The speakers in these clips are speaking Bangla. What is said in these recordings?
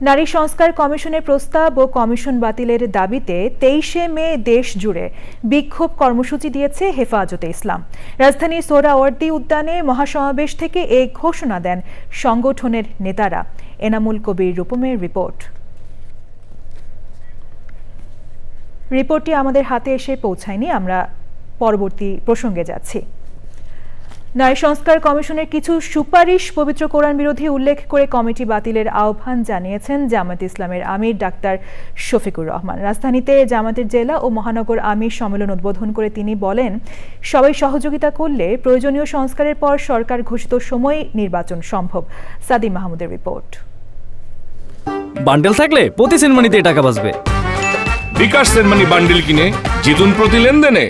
নারী সংস্কার কমিশনের প্রস্তাব ও কমিশন বাতিলের দাবিতে তেইশে মে দেশ জুড়ে বিক্ষোভ কর্মসূচি দিয়েছে হেফাজতে ইসলাম। রাজধানীর সোহরাওয়ার্দী উদ্যানে মহাসমাবেশ থেকে এ ঘোষণা দেন সংগঠনের নেতারা। এনামুল কবির রূপমের রিপোর্ট। রিপোর্টটি আমাদের হাতে এসে পৌঁছায়নি, আমরা পরবর্তী প্রসঙ্গে যাচ্ছি। নারী সংস্কার কমিশনের কিছু সুপারিশ পবিত্র কোরআন বিরোধী উল্লেখ করে কমিটি বাতিলের আহ্বান জানিয়েছেন জামাত ইসলামের আমির ডাক্তার শফিকুর রহমান। রাজধানীতে জামাতের জেলা ও মহানগর আমির সম্মেলন উদ্বোধন করে তিনি বলেন সবাই সহযোগিতা করলে প্রয়োজনীয় সংস্কারের পর সরকার ঘোষিত সময় নির্বাচন সম্ভব। সাদি মাহমুদের রিপোর্ট। বান্ডেল থাকলে প্রতি সেনমানিতে টাকা বাঁচবে। বিকাশ সেনমানি বান্ডিল কিনে জিতুন প্রতি লেনদেনে।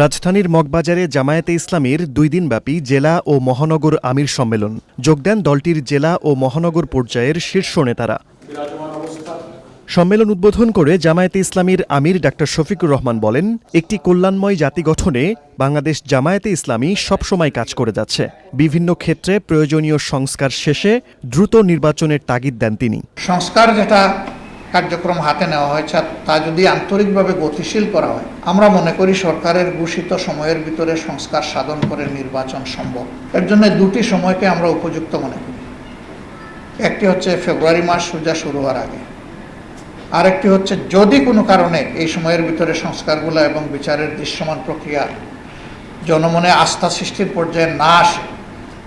রাজধানীর মগবাজারে জামায়াতে ইসলামীর দুই দিনব্যাপী জেলা ও মহানগর আমির সম্মেলন। যোগ দেন দলটির জেলা ও মহানগর পর্যায়ের শীর্ষ নেতারা। সম্মেলন উদ্বোধন করে জামায়াতে ইসলামীর আমির ডাক্তার শফিকুর রহমান বলেন, একটি কল্যাণময় জাতি গঠনে বাংলাদেশ জামায়াতে ইসলামী সবসময় কাজ করে যাচ্ছে। বিভিন্ন ক্ষেত্রে প্রয়োজনীয় সংস্কার শেষে দ্রুত নির্বাচনের তাগিদ দেন তিনি। সংস্কার যেটা কার্যক্রম হাতে নেওয়া হয়েছে তা যদি আন্তরিকভাবে গতিশীল করা হয়, আমরা মনে করি সরকারের ঘোষিত সময়ের ভিতরে সংস্কার সাধন করে নির্বাচন সম্ভব। এর জন্য দুটি সময়কে আমরা উপযুক্ত মনে করি। একটি হচ্ছে ফেব্রুয়ারি মাস সোজা শুরু হওয়ার আগে। আরেকটি হচ্ছে যদি কোনো কারণে এই সময়ের ভিতরে সংস্কারগুলো এবং বিচারের দৃশ্যমান প্রক্রিয়া জনমনে আস্থা সৃষ্টির পর্যায়ে না আসে,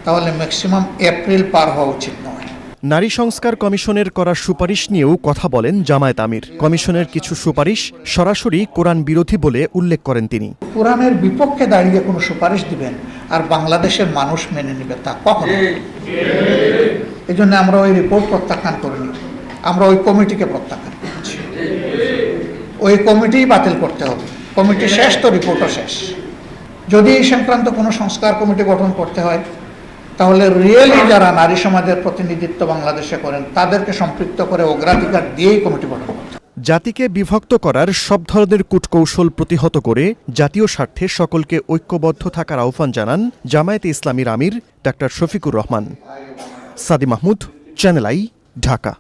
তাহলে ম্যাক্সিমাম এপ্রিল পার হওয়া উচিত নয়। নারী সংস্কার কমিশনের করা সুপারিশ নিয়েও কথা বলেন জামায়াত আমির। কমিশনের কিছু সুপারিশ সরাসরি কোরআন বিরোধী বলে উল্লেখ করেন তিনি। কোরআনের বিপক্ষে দাঁড়িয়ে কোনো সুপারিশ দিবেন আর বাংলাদেশের মানুষ মেনে নেবে তা কখনো? এই জন্য আমরা ওই রিপোর্ট প্রত্যাখ্যান করিনি। আমরা ওই কমিটিকে প্রত্যাখ্যান করছি। ওই কমিটিই বাতিল করতে হবে। কমিটি শেষ তো রিপোর্টও শেষ। যদি এই সংক্রান্ত কোনো সংস্কার কমিটি গঠন করতে হয় তাহলে রিয়েলি যারা নারী সমাজের প্রতিনিধিত্ব বাংলাদেশে করেন, তাদেরকে সম্পৃক্ত করে অগ্রাধিকার দিয়েই কমিটি গঠন করতে জাতিকে বিভক্ত করার সব ধরনের কূটকৌশল প্রতিহত করে জাতীয় স্বার্থে সকলকে ঐক্যবদ্ধ থাকার আহ্বান জানান জামায়াতে ইসলামীর আমির doctor Shafiqur Rahman. Sadi Mahmud, channel I, Dhaka.